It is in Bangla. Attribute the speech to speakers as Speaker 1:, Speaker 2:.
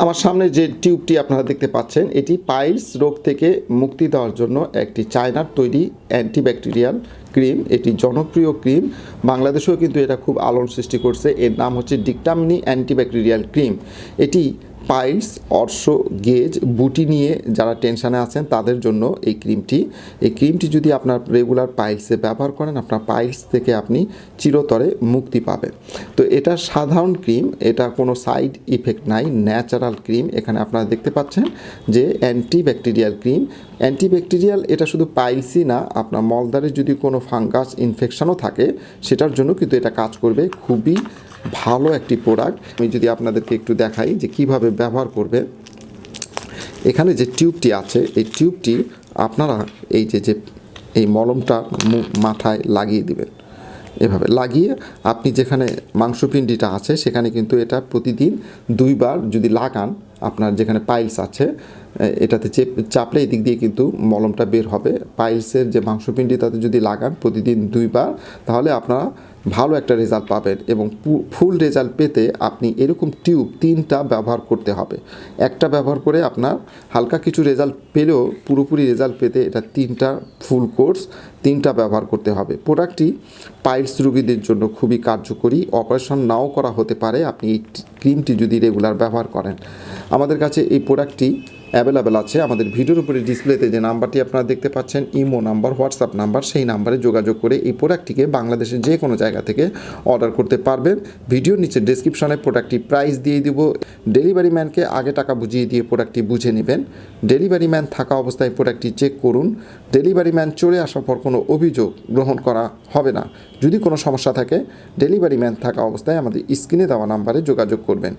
Speaker 1: আমার সামনে যে টিউবটি আপনারা দেখতে পাচ্ছেন, এটি পাইলস রোগ থেকে মুক্তি দেওয়ার জন্য একটি চায়নার তৈরি অ্যান্টিব্যাকটেরিয়াল ক্রিম। এটি জনপ্রিয় ক্রিম। বাংলাদেশেও কিন্তু এটা খুব আলোড়ন সৃষ্টি করছে। এর নাম হচ্ছে ডিকটামিনি অ্যান্টিব্যাকটেরিয়াল ক্রিম। এটি পাইলস, অর্শ, গেজ, বুটি নিয়ে যারা টেনশানে আছেন, তাদের জন্য এই ক্রিমটি। এই ক্রিমটি যদি আপনার রেগুলার পাইলসে ব্যবহার করেন, আপনার পাইলস থেকে আপনি চিরতরে মুক্তি পাবেন। তো এটা সাধারণ ক্রিম, এটা কোনো সাইড ইফেক্ট নাই, ন্যাচারাল ক্রিম। এখানে আপনারা দেখতে পাচ্ছেন যে অ্যান্টিব্যাকটেরিয়াল ক্রিম। অ্যান্টিব্যাকটেরিয়াল এটা শুধু পাইলসই না, আপনার মলদারে যদি কোনো ফাঙ্গাস, ইনফেকশনও থাকে, সেটার জন্য কিন্তু এটা কাজ করবে। খুবই ভালো একটি প্রোডাক্ট আমি যদি আপনাদেরকে একটু দেখাই যে কীভাবে ব্যবহার করবে। এখানে যে টিউবটি আছে, এই টিউবটি আপনারা এই যে যে এই মলমটা মাথায় লাগিয়ে দিবেন। এভাবে লাগিয়ে আপনি যেখানে মাংসপিণ্ডিটা আছে, সেখানে কিন্তু এটা প্রতিদিন দুইবার যদি লাগান, আপনার যেখানে পাইলস আছে এটাতে চেপ চাপলে এদিক দিয়ে কিন্তু মলমটা বের হবে। পাইলসের যে মাংসপিণ্ডি তাতে যদি লাগান প্রতিদিন দুইবার, তাহলে আপনারা ভালো একটা রেজাল্ট পাবেন এবং ফুল রেজাল্ট পেতে আপনি এরকম টিউব তিনটা ব্যবহার করতে হবে। একটা ব্যবহার করে আপনার হালকা কিছু রেজাল্ট পেলেও পুরোপুরি রেজাল্ট পেতে এটা তিনটা ফুল কোর্স, তিনটা ব্যবহার করতে হবে। প্রোডাক্টটি পাইলস রোগীদের জন্য খুবই কার্যকরী। অপারেশন নাও করা হতে পারে। আপনি এই ক্রিমটি যদি রেগুলার ব্যবহার করেন। আমাদের কাছে এই প্রোডাক্টটি অ্যাভেলেবেল আছে। আমাদের ভিডিওর উপরে ডিসপ্লেতে যে নাম্বারটি আপনারা দেখতে পাচ্ছেন, ইমো নাম্বার, হোয়াটসঅ্যাপ নাম্বার, সেই নাম্বারে যোগাযোগ করে এই প্রোডাক্টটিকে বাংলাদেশের যে কোনো জায়গা থেকে অর্ডার করতে পারবেন। ভিডিওর নিচে ডেসক্রিপশনে প্রোডাক্টটি প্রাইস দিয়ে দিব। ডেলিভারি ম্যানকে আগে টাকা বুঝিয়ে দিয়ে প্রোডাক্টটি বুঝে নেবেন। ডেলিভারি ম্যান থাকা অবস্থায় প্রোডাক্টটি চেক করুন। ডেলিভারি ম্যান চলে আসার পর কোনো অভিযোগ গ্রহণ করা হবে না। যদি কোনো সমস্যা থাকে ডেলিভারি ম্যান থাকা অবস্থায় আমাদের স্ক্রিনে দেওয়া নাম্বারে যোগাযোগ করবেন।